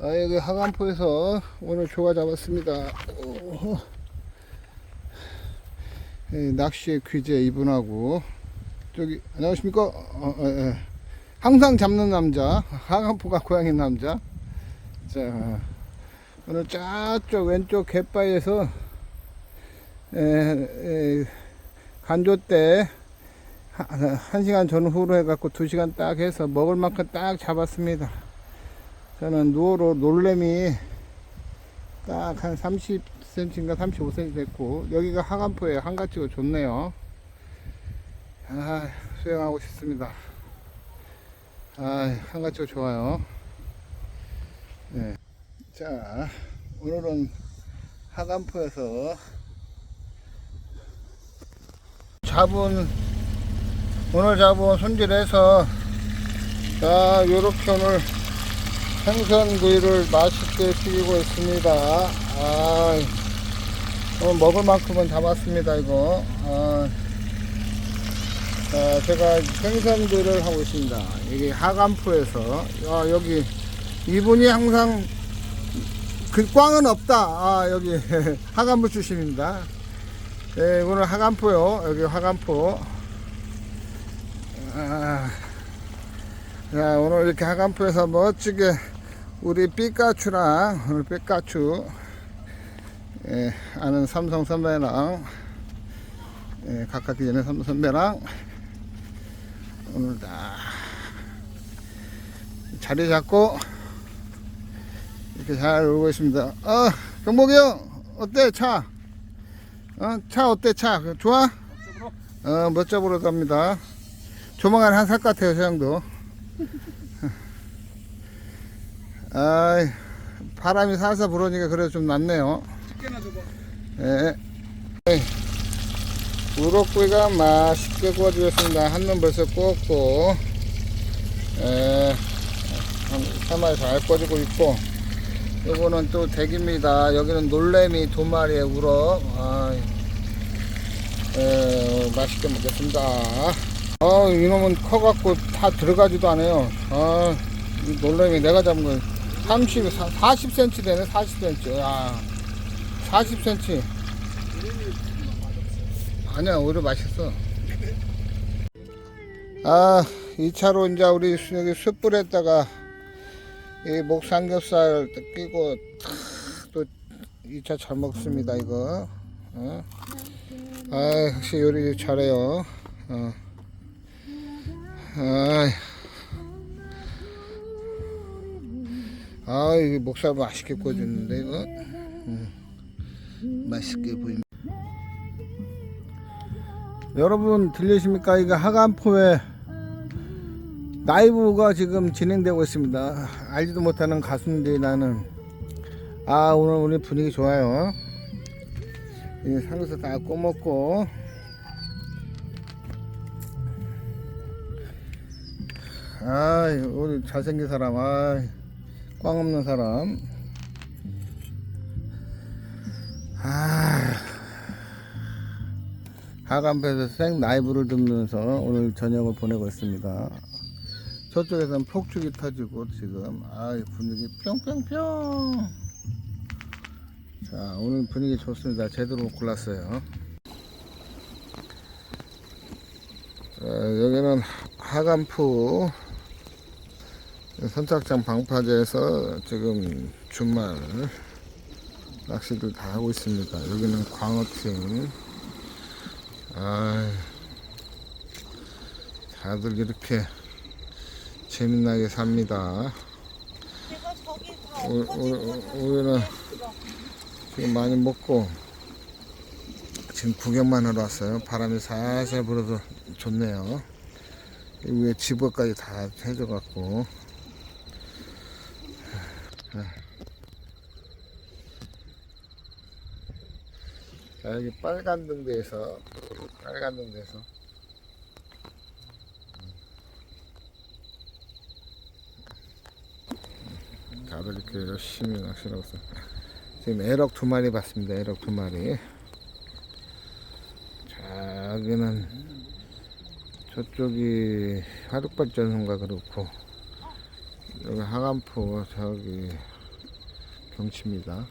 아, 여기 하간포에서 오늘 조가 잡았습니다. 오. 예, 낚시 퀴즈에 이분하고 저기 안녕하십니까? 어, 어, 예. 항상 잡는 남자 하간포가 고향인 남자. 자 오늘 저쪽 왼쪽 갯바위에서 에, 에, 간조 때 한, 한 시간 전후로 해갖고 두 시간 딱 해서 먹을 만큼 딱 잡았습니다. 저는 누어로 놀래미 딱 한 30cm인가 35cm 됐고 여기가 하간포에 한가치고 좋네요. 아, 수영하고 싶습니다. 아, 한가치고 좋아요. 네. 자, 오늘은 하간포에서 잡은 오늘 잡은 손질해서 자, 요렇게 오늘 생선구이를 맛있게 튀기고 있습니다. 아, 먹을 만큼은 잡았습니다, 이거. 아, 자, 제가 생선구이를 하고 있습니다. 이게 하간포에서, 아, 여기, 이분이 항상, 그 꽝은 없다. 아, 여기, 하간포 출신입니다. 네, 오늘 하간포요. 여기 하간포. 아, 자, 오늘 이렇게 하간포에서 멋지게 우리 삐까추랑 오늘 삐까추 예, 아는 삼성 선배랑 예, 가깝게 지낸 삼성 선배랑 오늘 다 자리 잡고 이렇게 잘 놀고 있습니다. 어, 경복이 형 어때 차? 어, 차 어때 차? 좋아? 어, 멋져보러 갑니다. 조만간 한 살 같아요, 저 형도. 아이, 바람이 살살 불으니까 그래도 좀 낫네요. 예. 예. 우럭구이가 맛있게 구워지겠습니다. 한눈 벌써 구웠고, 예. 한, 한 마리 잘 구워지고 있고, 요거는 또 댁입니다. 여기는 놀래미 두 마리의 우럭. 아이, 예, 맛있게 먹겠습니다. 아, 이놈은 커갖고 다 들어가지도 않아요. 아, 이 놀래미 내가 잡은 거 30, 40cm 되네, 40cm. 야, 40cm. 아니야, 오히려 맛있어. 아, 2차로 이제 우리 여기 숯불에다가 이 목삼겹살 끼고 또 2차 잘 먹습니다, 이거. 어? 아, 역시 요리 잘해요. 어. 아 아, 이게 목살 맛있게 구워줬는데, 이거. 음, 맛있게 보입니다. 여러분, 들리십니까? 이거 하간포에 라이브가 지금 진행되고 있습니다. 알지도 못하는 가수인데 나는. 아, 오늘 우리 분위기 좋아요. 이 삼겹살 다 꼬먹고. 아, 우리 잘생긴 사람, 아, 꽝 없는 사람. 아, 하간배에서 생 라이브를 듣면서 오늘 저녁을 보내고 있습니다. 저쪽에서는 폭죽이 터지고 지금 아 분위기 뿅뿅뿅. 자, 오늘 분위기 좋습니다. 제대로 골랐어요. 자, 여기는 하간포 선착장 방파제에서 지금 주말 낚시들 다 하고 있습니다. 여기는 광어팀. 아, 다들 이렇게 재미나게 삽니다. 우- 우리는 지금 많이 먹고 지금 구경만 하러 왔어요. 바람이 살살 불어서 좋네요. 이 위에 집어까지 다 해줘갖고 자, 여기 빨간 등대에서 빨간 등대에서 다들 이렇게 열심히 낚시하고 있어요. 지금 에럭 두 마리 봤습니다. 에럭 두 마리. 자, 여기는 저쪽이 화력발전소인가 그렇고 여기 항암포 저기 경치입니다.